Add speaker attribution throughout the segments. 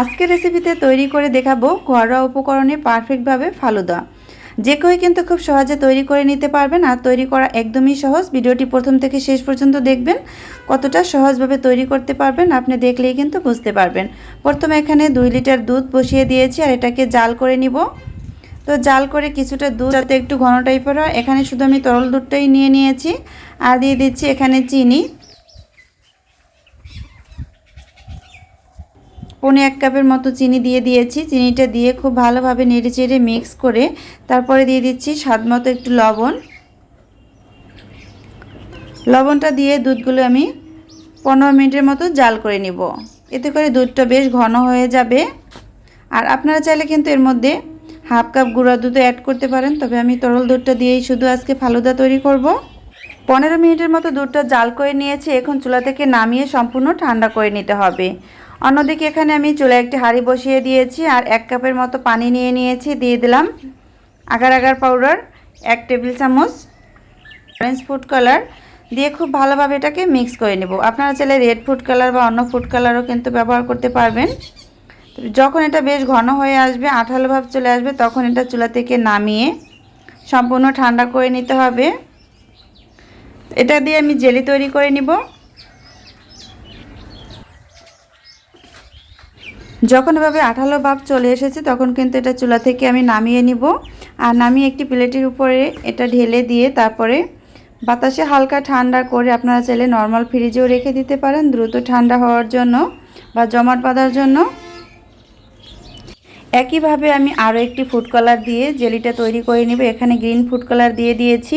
Speaker 1: আজকের রেসিপিতে তৈরি করে দেখাবো ঘরোয়া উপকরণে পারফেক্টভাবে ফালুদা। যে কেউ কিন্তু খুব সহজে তৈরি করে নিতে পারবেন আর তৈরি করা একদমই সহজ। ভিডিওটি প্রথম থেকে শেষ পর্যন্ত দেখবেন, কতটা সহজভাবে তৈরি করতে পারবেন আপনি দেখলেই কিন্তু বুঝতে পারবেন। প্রথমে এখানে দুই লিটার দুধ বসিয়ে দিয়েছি আর এটাকে জাল করে নিব। তো জাল করে কিছুটা দুধ, যাতে একটু ঘন টাইপের হয়, এখানে শুধু আমি তরল দুধটাই নিয়ে নিয়েছি। আর দিয়ে দিচ্ছি এখানে চিনি। পনে এক কাপের মতো চিনি দিয়ে দিয়েছি। চিনিটা দিয়ে খুব ভালোভাবে নেড়ে চেড়ে মিক্স করে তারপরে দিয়ে দিচ্ছি স্বাদ মতো একটু লবণ। লবণটা দিয়ে দুধগুলো আমি পনেরো মিনিটের মতো জাল করে নিব। এতে করে দুধটা বেশ ঘন হয়ে যাবে। আর আপনারা চাইলে কিন্তু এর মধ্যে হাফ কাপ গুঁড়া দুধ অ্যাড করতে পারেন। তবে আমি তরল দুধটা দিয়েই শুধু আজকে ফালুদা তৈরি করব। পনেরো মিনিটের মতো দুধটা জাল করে নিয়েছি। এখন চুলা থেকে নামিয়ে সম্পূর্ণ ঠান্ডা করে নিতে হবে। অন্যদিকে এখানে আমি চুলা একটি হাঁড়ি বসিয়ে দিয়েছি আর এক কাপের মতো পানি নিয়ে নিয়েছি, দিয়ে দিলাম আগার আগার পাউডার, এক টেবিল চামচ অরেঞ্জ ফুড কালার দিয়ে খুব ভালোভাবে এটাকে মিক্স করে নেব। আপনারা চাইলে রেড ফুড কালার বা অন্য ফুড কালারও কিন্তু ব্যবহার করতে পারবেন। যখন এটা বেশ ঘন হয়ে আসবে, আঠালো ভাব চলে আসবে, তখন এটা চুলা থেকে নামিয়ে সম্পূর্ণ ঠান্ডা করে নিতে হবে। এটা দিয়ে আমি জেলি তৈরি করে নিব। যখন এভাবে আঠালো ভাব চলে এসেছে, তখন কিন্তু এটা চুলা থেকে আমি নামিয়ে নিব। আর নামিয়ে একটি প্লেটের উপরে এটা ঢেলে দিয়ে তারপরে বাতাসে হালকা ঠান্ডা করে আপনারা চাইলে নর্মাল ফ্রিজেও রেখে দিতে পারেন, দ্রুত ঠান্ডা হওয়ার জন্য বা জমাট বাঁধার জন্য। একইভাবে আমি আরও একটি ফুড কালার দিয়ে জেলিটা তৈরি করে নেব। এখানে গ্রিন ফুড কালার দিয়ে দিয়েছি।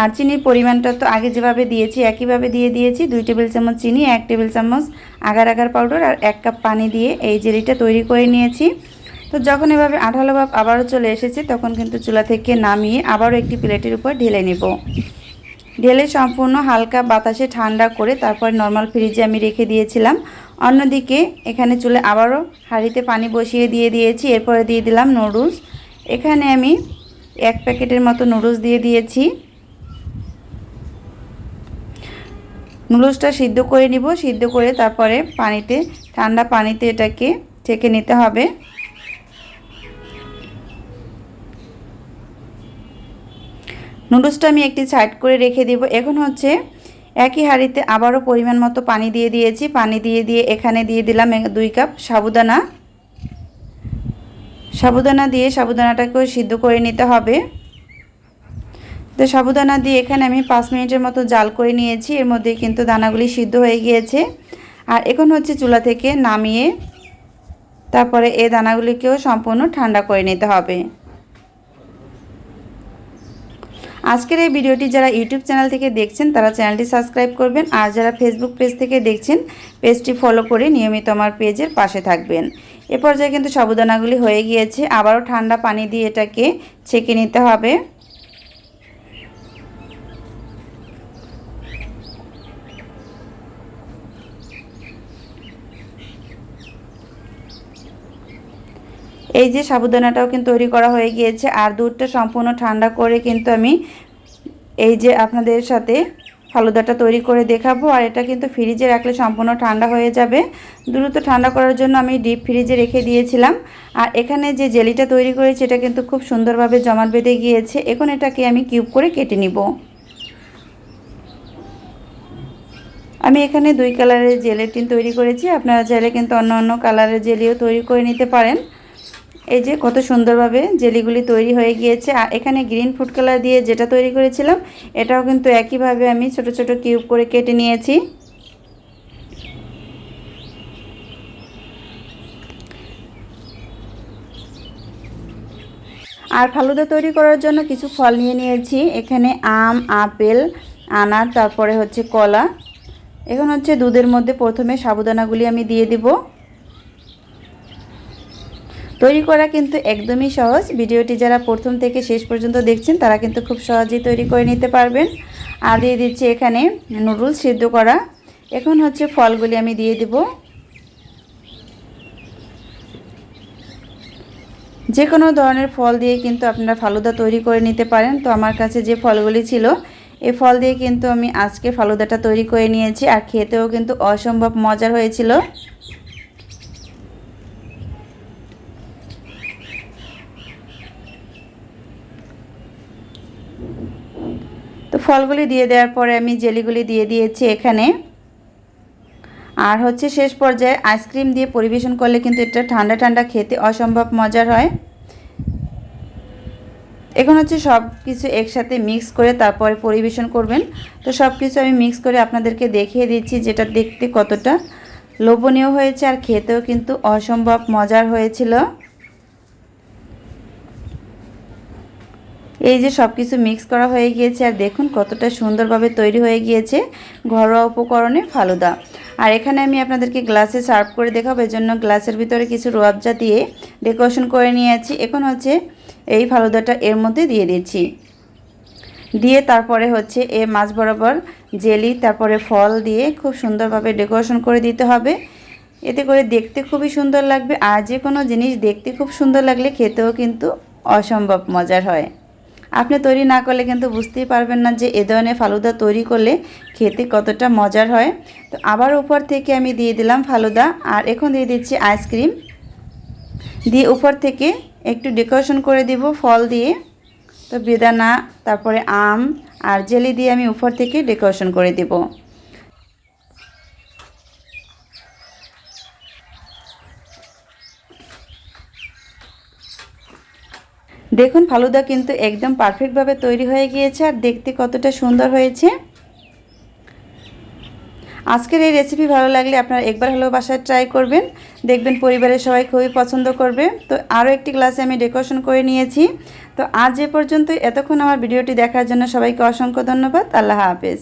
Speaker 1: আর চিনির পরিমাণটা তো আগে যেভাবে দিয়েছি, একইভাবে দিয়ে দিয়েছি। দুই টেবিল চামচ চিনি, এক টেবিল চামচ আগার আগার পাউডার আর এক কাপ পানি দিয়ে এই জেলিটা তৈরি করে নিয়েছি। তো যখন এভাবে আঠালো ভাব আবারও চলে এসেছে, তখন কিন্তু চুলা থেকে নামিয়ে আবারও একটি প্লেটের উপর ঢেলে নেব। ঢেলে সম্পূর্ণ হালকা বাতাসে ঠান্ডা করে তারপর নর্মাল ফ্রিজে আমি রেখে দিয়েছিলাম। অন্যদিকে এখানে চুলে আবারও হাঁড়িতে পানি বসিয়ে দিয়ে দিয়েছি, এরপরে দিয়ে দিলাম নুডলস এখানে আমি এক প্যাকেটের মতো নুডলস দিয়ে দিয়েছি। নুডলসটা সিদ্ধ করে নিব, সিদ্ধ করে তারপরে পানিতে, ঠান্ডা পানিতে এটাকে ছেঁকে নিতে হবে। নুডলসটা আমি একটি সাইড করে রেখে দেব। এখন হচ্ছে একই হাঁড়িতে আবারও পরিমাণ মতো পানি দিয়ে দিয়েছি। পানি দিয়ে দিয়ে এখানে দিয়ে দিলাম দুই কাপ সাবুদানা। সাবুদানা দিয়ে সাবুদানাটাকেও সিদ্ধ করে নিতে হবে। তো সাবুদানা দিয়ে এখানে আমি পাঁচ মিনিটের মতো জাল করে নিয়েছি। এর মধ্যে কিন্তু দানাগুলি সিদ্ধ হয়ে গিয়েছে। আর এখন হচ্ছে চুলা থেকে নামিয়ে তারপরে এই দানাগুলিকেও সম্পূর্ণ ঠান্ডা করে নিতে হবে। আজকের এই ভিডিওটি যারা ইউটিউব চ্যানেল থেকে দেখছেন, তারা চ্যানেলটি সাবস্ক্রাইব করবেন। আর যারা ফেসবুক পেজ থেকে দেখছেন পেজটি ফলো করে নিয়মিত আমার পেজের পাশে থাকবেন। এ পর্যায়ে কিন্তু সাবুদানাগুলি হয়ে গিয়েছে। আবারও ঠান্ডা পানি দিয়ে এটাকে ছেঁকে নিতে হবে। এই যে সাবুদানাটাও কিন্তু তৈরি করা হয়ে গিয়েছে, আর দুধটা সম্পূর্ণ ঠান্ডা করে কিন্তু আমি এই যে আপনাদের সাথে ফালুদাটা তৈরি করে দেখাবো। আর এটা কিন্তু ফ্রিজে রাখলে সম্পূর্ণ ঠান্ডা হয়ে যাবে। দ্রুত ঠান্ডা করার জন্য আমি ডিপ ফ্রিজে রেখে দিয়েছিলাম। আর এখানে যে জেলিটা তৈরি করেছি, এটা কিন্তু খুব সুন্দরভাবে জমাট বেঁধে গিয়েছে। এখন এটাকে আমি কিউব করে কেটে নিব। আমি এখানে দুই কালারের জেলেটিন তৈরি করেছি। আপনারা চাইলে কিন্তু অন্য অন্য কালারের জেলিও তৈরি করে নিতে পারেন। এই যে কত সুন্দরভাবে জেলিগুলি তৈরি হয়ে গিয়েছে। আর এখানে গ্রিন ফুড কালার দিয়ে যেটা তৈরি করেছিলাম, এটাও কিন্তু একইভাবে আমি ছোট ছোট কিউব করে কেটে নিয়েছি। আর ফালুদা তৈরি করার জন্য কিছু ফল নিয়ে নিয়েছি। এখানে আম, আপেল, আনার, তারপরে হচ্ছে কলা। এখন হচ্ছে দুধের মধ্যে প্রথমে সাবুদানাগুলি আমি দিয়ে দিব। তৈরি করা কিন্তু একদমই সহজ। ভিডিওটি যারা প্রথম থেকে শেষ পর্যন্ত দেখছেন, তারা কিন্তু খুব সহজেই তৈরি করে নিতে পারবেন। আর দিয়ে দিচ্ছি এখানে নুডলস সিদ্ধ করা। এখন হচ্ছে ফলগুলি আমি দিয়ে দেব। যে কোনো ধরনের ফল দিয়ে কিন্তু আপনারা ফালুদা তৈরি করে নিতে পারেন। তো আমার কাছে যে ফলগুলি ছিল এই ফল দিয়ে কিন্তু আমি আজকে ফালুদাটা তৈরি করে নিয়েছি। আর খেতেও কিন্তু অসম্ভব মজার হয়েছিল। ফলগুলি দিয়ে দেওয়ার পরে আমি জেলিগুলি দিয়ে দিয়েছি এখানে। আর হচ্ছে শেষ পর্যায়ে আইসক্রিম দিয়ে পরিবেশন করলে কিন্তু এটা ঠান্ডা ঠান্ডা খেতে অসম্ভব মজার হয়। এখন হচ্ছে সব কিছু একসাথে মিক্স করে তারপরে পরিবেশন করবেন। তো সব কিছু আমি মিক্স করে আপনাদেরকে দেখিয়ে দিচ্ছি যেটা দেখতে কতটা লোভনীয় হয়েছে আর খেতেও কিন্তু অসম্ভব মজার হয়েছিল। এই যে সব কিছু মিক্স করা হয়ে গিয়েছে, আর দেখুন কতটা সুন্দরভাবে তৈরি হয়ে গিয়েছে ঘরোয়া উপকরণে ফালুদা। আর এখানে আমি আপনাদেরকে গ্লাসে সার্ভ করে দেখাবো জন্য গ্লাসের ভিতরে কিছু রোয়াবজা দিয়ে ডেকোরেশন করে নিয়েছি। এখন হচ্ছে এই ফালুদাটা এর মধ্যে দিয়ে দিচ্ছি। দিয়ে তারপরে হচ্ছে এ মাছ বরাবর জেলি, তারপরে ফল দিয়ে খুব সুন্দরভাবে ডেকোরেশন করে দিতে হবে। এতে করে দেখতে খুবই সুন্দর লাগবে, আর যে কোনো জিনিস দেখতে খুব সুন্দর লাগলে খেতেও কিন্তু অসম্ভব মজার হয়। আপনি তৈরি না করলে কিন্তু বুঝতেই পারবেন না যে এ ধরনের ফালুদা তৈরি করলে খেতে কতটা মজার হয়। তো আবার উপর থেকে আমি দিয়ে দিলাম ফালুদা আর এখন দিয়ে দিচ্ছি আইসক্রিম। দিয়ে উপর থেকে একটু ডেকোরেশন করে দিব ফল দিয়ে। তো বেদানা, তারপরে আম আর জেলি দিয়ে আমি উপর থেকে ডেকোরেশন করে দেব। দেখুন, ফালুদা কিন্তু একদম পারফেক্টভাবে তৈরি হয়ে গিয়েছে আর দেখতে কতটা সুন্দর হয়েছে। আজকের এই রেসিপি ভালো লাগলে আপনারা একবার হলেও বাসায় ট্রাই করবেন। দেখবেন পরিবারের সবাই খুবই পছন্দ করবে। তো আরও একটি গ্লাসে আমি ডেকোরেশন করে নিয়েছি। তো আজ এ পর্যন্ত এতক্ষণ আমার ভিডিওটি দেখার জন্য সবাইকে অসংখ্য ধন্যবাদ। আল্লাহ হাফেজ।